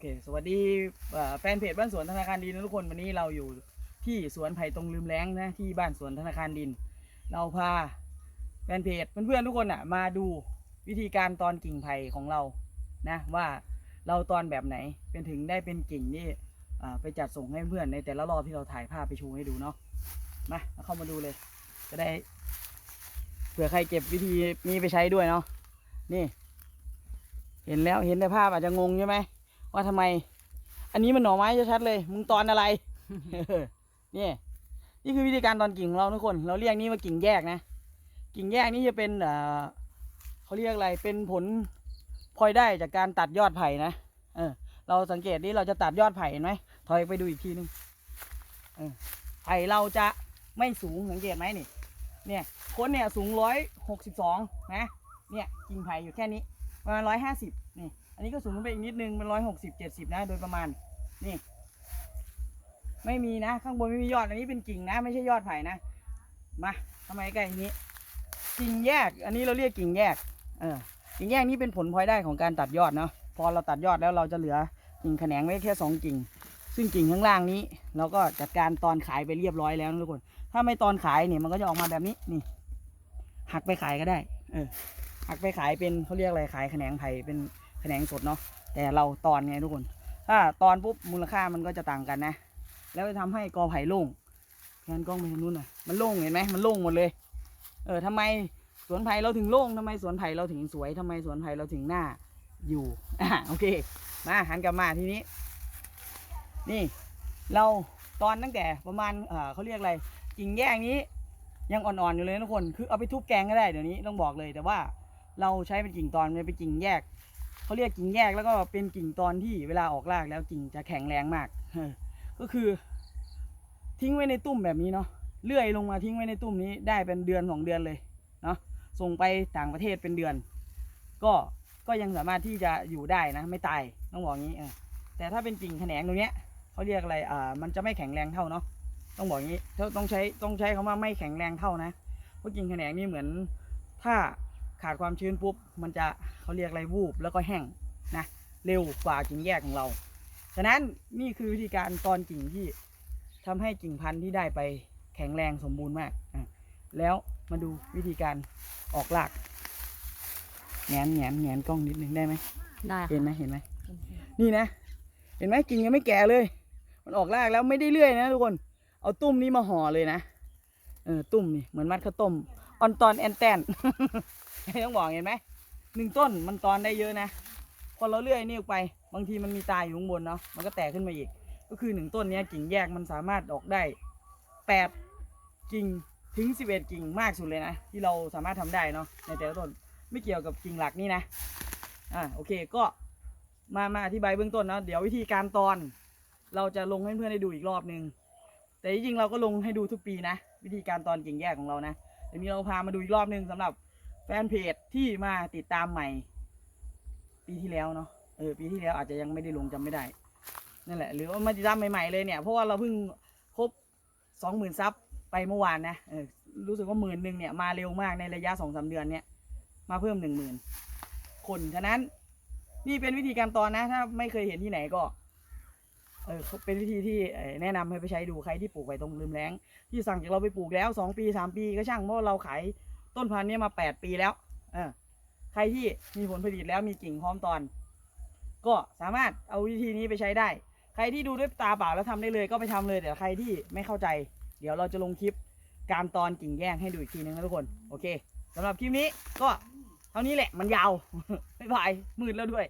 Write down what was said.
เค สวัสดีแฟนเพจบ้านสวนธนาคารดินทุกคนวันนี้เราอยู่ที่สวนไผ่ตรงลืมแล้งนะที่บ้านสวนธนาคารดิน เราพาแฟนเพจเพื่อนๆทุกคนอะมาดูวิธีการตอนกิ่งไผ่ของเรานะว่าเราตอนแบบไหนเป็นถึงได้เป็นกิ่งที่ไปจัดส่งให้เพื่อนในแต่ละรอบที่เราถ่ายภาพไปโชว์ให้ดูเนาะมาเอาเข้ามาดูเลย จะได้เผื่อใครเก็บวิธีนี้ไปใช้ด้วยเนาะนี่ เห็นแล้วเห็นในภาพอาจจะงงใช่ไหม ว่าทำไม อันนี้มันหน่อไม้ชัดเลย มึงตอนอะไรนี่นี่คือวิธีการตอนกิ่งของเราทุกคน เราเรียกนี่ว่ากิ่งแยกนะ กิ่งแยกนี่จะเป็นเอ่อเขาเรียกอะไรเป็นผลพลอยได้จากการตัดยอดไผ่นะเออ เราสังเกตนี่เราจะตัดยอดไผ่เห็นไหมถอยไปดูอีกทีนึงเออไผ่เราจะไม่สูงสังเกตไหมนี่ เนี่ยคนเนี่ยสูงร้อยหกสิบสองนะเนี่ยกิ่งไผ่อยู่แค่นี้ประมาณร้อยห้าสิบนี่ อันนี้ก็สูงขึ้นไปอีกนิดนึงเป็นร้อยหกสิบเจ็ดสิบนะโดยประมาณ นี่ ไม่มีนะ ข้างบนไม่มียอด อันนี้เป็นกิ่งนะ ไม่ใช่ยอดไผ่นะ มาทำไมใกล้นี้ กิ่งแยก อันนี้เราเรียกกิ่งแยก เออ กิ่งแยกนี้เป็นผลพลอยได้ของการตัดยอดเนาะ พอเราตัดยอดแล้วเราจะเหลือกิ่งแขนงไว้แค่สองกิ่ง ซึ่งกิ่งข้างล่างนี้ เราก็จัดการตอนขายไปเรียบร้อยแล้วนะทุกคน ถ้าไม่ตอนขายเนี่ยมันก็จะออกมาแบบนี้ นี่ หักไปขายก็ได้ เออ หักไปขายเป็นเขาเรียกอะไร ขายแขนงไผ่เป็น แขนงสดเนาะแต่เราตอนไงทุกคน ถ้าตอนปุ๊บมูลค่ามันก็จะต่างกันนะ แล้วจะทำให้กอไผ่โล่งแทนกล้องไปทางนู้นหน่อยมันโล่งเห็นไหมมันโล่งหมดเลย เออทำไมสวนไผ่เราถึงโล่งทำไมสวนไผ่เราถึงสวยทำไมสวนไผ่เราถึงหน้าอยู่อะโอเค มาหันกลับมาทีนี้ นี่ เราตอนตั้งแต่ประมาณเออเขาเรียกอะไรกิ่งแยกนี้ ยังอ่อนๆอยู่เลยทุกคน คือเอาไปทุบแกงก็ได้เดี๋ยวนี้ต้องบอกเลยแต่ว่าเราใช้เป็นกิ่งตอนไม่เป็นกิ่งแยก เขาเรียกกิ่งแยกแล้วก็เป็นกิ่งตอนที่เวลาออกรากแล้วกิ่งจะแข็งแรงมากก็คือ ทิ้งไว้ในตุ้มแบบนี้เนาะเลื่อยลงมาทิ้งไว้ในตุ้มนี้ได้เป็นเดือนสองเดือนเลยเนาะส่งไปต่างประเทศเป็นเดือน ก็ก็ยังสามารถที่จะอยู่ได้นะ ไม่ตายต้องบอกงี้แต่ถ้าเป็นกิ่งแขนงตรงเนี้ยเขาเรียกอะไรอ่ามันจะไม่แข็งแรงเท่าเนาะต้องบอกงี้ต้องต้องใช้ต้องใช้คำว่าไม่แข็งแรงเท่านะเพราะกิ่งแขนงนี่เหมือนถ้า ขาดความชื้นปุ๊บ มันจะเขาเรียกอะไรวูบแล้วก็แห้งนะเร็วกว่ากิ่งแยกของเรา ฉะนั้นนี่คือวิธีการตอนกิ่งที่ทำให้กิ่งพันธุ์ที่ได้ไปแข็งแรงสมบูรณ์มากอะแล้วมาดูวิธีการออกรากแงนแงนแงนกล้องนิดนึงได้ไหมได้เห็นค่ะไหมเห็นไหมนี่นะ เห็นไหมกิ่งยังไม่แก่เลย มันออกรากแล้วไม่ได้เลื่อยนะทุกคน เอาตุ้มนี้มาห่อเลยนะ เออตุ้มนี่เหมือนมัดข้าวต้มออนตอนแอนแตน ต้องบอกเห็นไหมหนึ่งต้นมันตอนได้เยอะนะพอเราเลื่อยนี่ออกไป บางทีมันมีตายอยู่ข้างบนเนาะมันก็แตกขึ้นมาอีก ก็คือหนึ่งต้นเนี้ยกิ่งแยกมันสามารถออกได้แปดกิ่งถึงสิบเอ็ดกิ่งมากสุดเลยนะ ที่เราสามารถทำได้เนาะในแต่ละต้นไม่เกี่ยวกับกิ่งหลักนี่นะอ่าโอเคก็มามาอธิบายเบื้องต้นเนาะเดี๋ยววิธีการตอน เราจะลงให้เพื่อนได้ดูอีกรอบนึงแต่จริงๆเราก็ลงให้ดูทุกปีนะ วิธีการตอนกิ่งแยกของเรานะเดี๋ยวนี้เราพามาดูอีกรอบนึงสำหรับ แฟนเพจที่มาติดตามใหม่ ปีที่แล้วเนาะเออปีที่แล้วอาจจะยังไม่ได้ลงจำไม่ได้นั่นแหละ หรือว่ามาติดตามใหม่ๆเลยเนี่ยเพราะว่าเราเพิ่งครบสองหมื่นซับไปเมื่อวานนะเออรู้สึกว่าหมื่นหนึ่งเนี่ยมาเร็วมากในระยะสองสามเดือนเนี่ยมาเพิ่มหนึ่งหมื่นคนฉะนั้นนี่เป็นวิธีการตอนนะ ถ้าไม่เคยเห็นที่ไหนก็เออเป็นวิธีที่แนะนำให้ไปใช้ดูใครที่ปลูกไว้ตรงริมแล้ง ที่สั่งจากเราไปปลูกแล้วสองปีสามปีก็ช่างเพราะเราขาย ต้นพันธุ์นี้มาแปดปีแล้ว เออ ใครที่มีผลผลิตแล้วมีกิ่งพร้อมตอน ก็สามารถเอาวิธีนี้ไปใช้ได้ ใครที่ดูด้วยตาเปล่าแล้วทำได้เลยก็ไปทำเลยแต่ใครที่ไม่เข้าใจ เดี๋ยวเราจะลงคลิปการตอนกิ่งแย่งให้ดูอีกทีนึงนะทุกคน โอเคสำหรับคลิปนี้ก็เท่านี้แหละมันยาว บ๊ายบายมืดแล้วด้วย